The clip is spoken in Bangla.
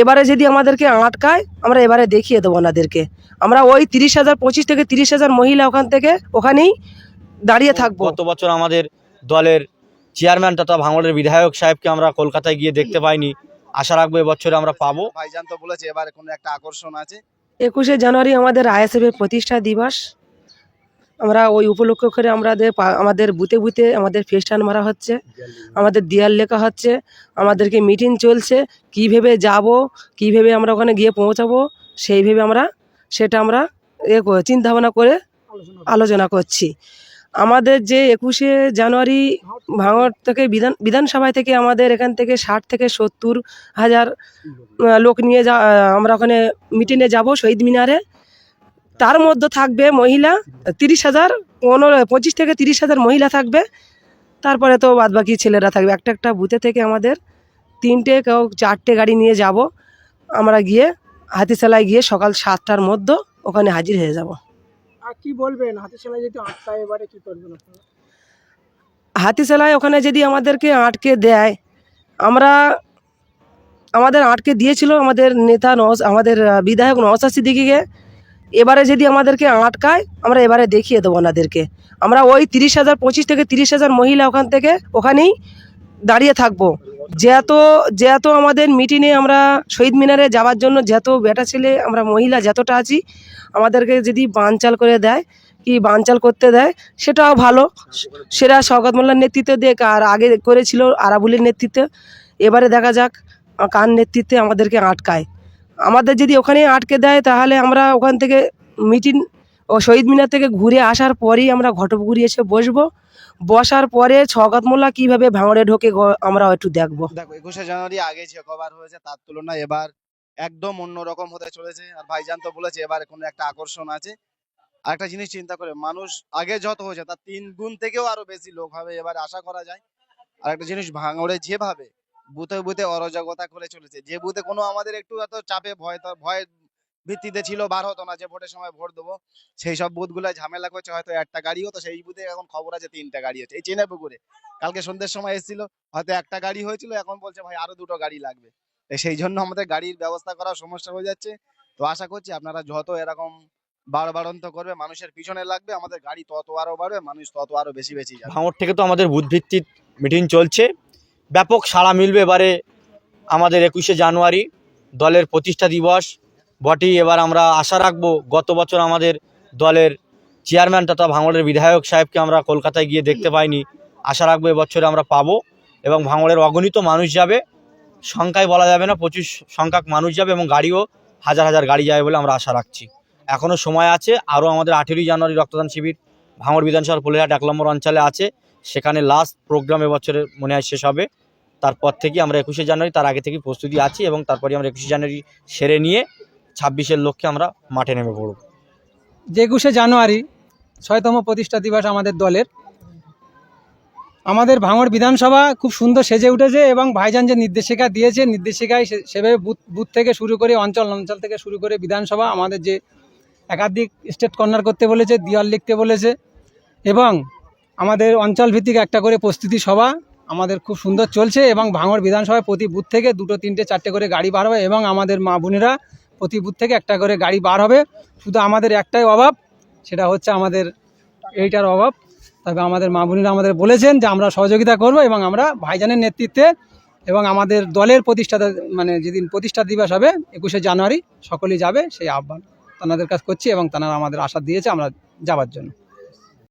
এবারে যদি আমাদেরকে আটকায় আমরা এবারে দেখিয়ে দেবো ওনাদেরকে। আমরা ওই তিরিশ হাজার পঁচিশ থেকে তিরিশ হাজার মহিলা ওখান থেকে ওখানেই দাঁড়িয়ে থাকব। গত বছর আমাদের দলের চেয়ারম্যান তথা ভাঙড়ের বিধায়ক সাহেবকে আমরা কলকাতায় গিয়ে দেখতে পাইনি। আশা রাখব এবছরে আমরা পাবো। ভাইজান তো বলেছে এবারে কোনো একটা আকর্ষণ আছে। একুশে জানুয়ারি আমাদের আইএসএফের প্রতিষ্ঠা দিবস। আমরা ওই উপলক্ষ করে আমাদের আমাদের বুথে বুথে আমাদের ফেস্টান মারা হচ্ছে, আমাদের দেয়াল লেখা হচ্ছে, আমাদেরকে মিটিং চলছে, কীভাবে যাব, কীভাবে আমরা ওখানে গিয়ে পৌঁছাবো, সেইভাবে আমরা সেটা আমরা এ চিন্তা ভাবনা করে আলোচনা করছি। আমাদের যে একুশে জানুয়ারি ভাঙড় থেকে বিধান, বিধানসভায় থেকে আমাদের এখান থেকে ষাট থেকে সত্তর হাজার লোক নিয়ে যা, আমরা ওখানে মিটিংয়ে যাব শহীদ মিনারে। তার মধ্যে থাকবে মহিলা তিরিশ হাজার পনেরো পঁচিশ থেকে তিরিশ হাজার মহিলা থাকবে। তারপরে তো বাদবাকি ছেলেরা থাকবে। একটা একটা বুথে থেকে আমাদের তিনটে কেউ চারটে গাড়ি নিয়ে যাব। আমরা গিয়ে হাতিশালায় গিয়ে সকাল সাতটার মধ্যে ওখানে হাজির হয়ে যাব। আর কি বলবেন? হাতে সেলাই যদি এবারে কি করবেন হাতিশালায় ওখানে যদি আমাদেরকে আটকে দেয় আমরা আমাদের আটকে দিয়েছিল আমাদের নেতা নওয়াজ আমাদের বিধায়ক নওয়াজ সিদ্দিকিকে এবারে যদি আমাদেরকে আটকায়, আমরা এবারে দেখিয়ে দেবো ওনাদেরকে। আমরা ওই তিরিশ হাজার, পঁচিশ থেকে তিরিশ হাজার মহিলা ওখান থেকে ওখানেই দাঁড়িয়ে থাকব। যেহেত, যেহেতু আমাদের মিটিংয়ে আমরা শহীদ মিনারে যাওয়ার জন্য যত বেটা ছেলে, আমরা মহিলা যতটা আছি, আমাদেরকে যদি বানচাল করে দেয়, কি বানচাল করতে দেয়, সেটাও ভালো। সেরা শওকত মোল্লার নেতৃত্বে দেখ আর আগে করেছিল আরাবুলের নেতৃত্বে। এবারে দেখা যাক, কার নেতৃত্বে আমাদেরকে আটকায়। আমাদের যদি ওখানে আটকে দেয়, তাহলে আমরা ওখান থেকে মিটিং ও শহীদ মিনার থেকে ঘুরে আসার পরেই আমরা ঘটকগুড়ি এসে বসবো। বসার পরে শওকত মোল্লা কীভাবে ভাঙড়ে ঢোকে আমরা একটু দেখব। দেখো, একুশে জানুয়ারি আগে যে কভার হয়েছে, তার তুলনায় এবার একদম অন্যরকম হতে চলেছে। আর ভাইজান তো বলেছে, এবার কোনো একটা আকর্ষণ আছে। আর একটা জিনিস চিন্তা করে, মানুষ আগে যত হয়েছে, তার তিন গুণ থেকেও আরও বেশি লোক হবে, এবার আশা করা যায়। আর একটা জিনিস, ভাঙড়ে যেভাবে বুথে বুথে অরাজকতা করে চলেছে। যে বুথে কোনো আমাদের একটু এত চাপে ভয় তো- ভয় ভিত্তিতে ছিল, বার হতো না যে ভোটের সময় ভোট দেবো। সেই সব বুথগুলো ঝামেলা করছে, হয়তো একটা গাড়ি হতো, সেই বুথে এখন খবর আছে তিনটা গাড়ি হচ্ছে। এই চেনে পুকুরে। কালকে সন্ধ্যের সময় এসেছিল, হয়তো একটা গাড়ি হয়েছিল, এখন বলছে ভাই আরও দুটো গাড়ি লাগবে। সেই জন্য আমাদের গাড়ির ব্যবস্থা করা সমস্যা হয়ে যাচ্ছে। তো আশা করছি আপনারা যত এরকম বাড়বাড়ন্ত করবে, মানুষের পিছনে লাগবে, আমাদের গাড়ি তত আরও বাড়বে, মানুষ তত আরও বেশি বেশি যাবে। ভাঙড় থেকে তো আমাদের বুথ ভিত্তিক মিটিং চলছে। ব্যাপক সাড়া মিলবে এবারে আমাদের একুশে জানুয়ারি দলের প্রতিষ্ঠা দিবস। বটেই এবার আমরা আশা রাখব গত বছর আমাদের দলের চেয়ারম্যান তথা ভাঙড়ের বিধায়ক সাহেবকে আমরা কলকাতায় গিয়ে দেখতে পাইনি। আশা রাখব এবছরে আমরা পাবো এবং ভাঙড়ের অগণিত মানুষ যাবে। সংখ্যায় বলা যাবে না, প্রচুর সংখ্যক মানুষ যাবে এবং গাড়িও হাজার হাজার গাড়ি যাবে বলে আমরা আশা রাখছি। এখনও সময় আছে, আরও আমাদের আঠেরোই জানুয়ারি রক্তদান শিবির ভাঙড় বিধানসভার ফুলেহাট এক নম্বর অঞ্চলে আছে। সেখানে লাস্ট প্রোগ্রাম এবছরে মনে হয় শেষ হবে। তারপর থেকে আমরা একুশে জানুয়ারি তার আগে থেকে প্রস্তুতি আছি এবং তারপরে আমরা একুশে জানুয়ারি সেরে নিয়ে ছাব্বিশের লক্ষ্যে আমরা মাঠে নেমে পড়ব। যে একুশে জানুয়ারি ছয়তম প্রতিষ্ঠা দিবস আমাদের দলের। আমাদের ভাঙড় বিধানসভা খুব সুন্দর সেজে উঠেছে এবং ভাইজান যে নির্দেশিকা দিয়েছে, নির্দেশিকায় সেভাবে বুথ বুথ থেকে শুরু করে অঞ্চল অঞ্চল থেকে শুরু করে বিধানসভা আমাদের যে একাধিক স্টেট কর্নার করতে বলেছে দিওয়াল লিখতে বলেছে এবং আমাদের অঞ্চল ভিত্তিক একটা করে প্রস্তুতি সভা আমাদের খুব সুন্দর চলছে এবং ভাঙড় বিধানসভায় প্রতি বুথ থেকে দুটো, তিনটে, চারটে করে গাড়ি বার হবে এবং আমাদের মা বোনেরা প্রতি বুথ থেকে একটা করে গাড়ি বার হবে। শুধু আমাদের একটাই অভাব, সেটা হচ্ছে আমাদের এইটার অভাব। তবে আমাদের মা বোনেরা আমাদের বলেছেন যে আমরা সহযোগিতা করব এবং আমরা ভাইজানের নেতৃত্বে এবং আমাদের দলের প্রতিষ্ঠাতা মানে যেদিন প্রতিষ্ঠা দিবস হবে, একুশে জানুয়ারি, সকলেই যাবে সেই আহ্বান। তাদের কাজ করছি এবং তারা আমাদের আশা দিয়েছে আমরা যাওয়ার জন্য।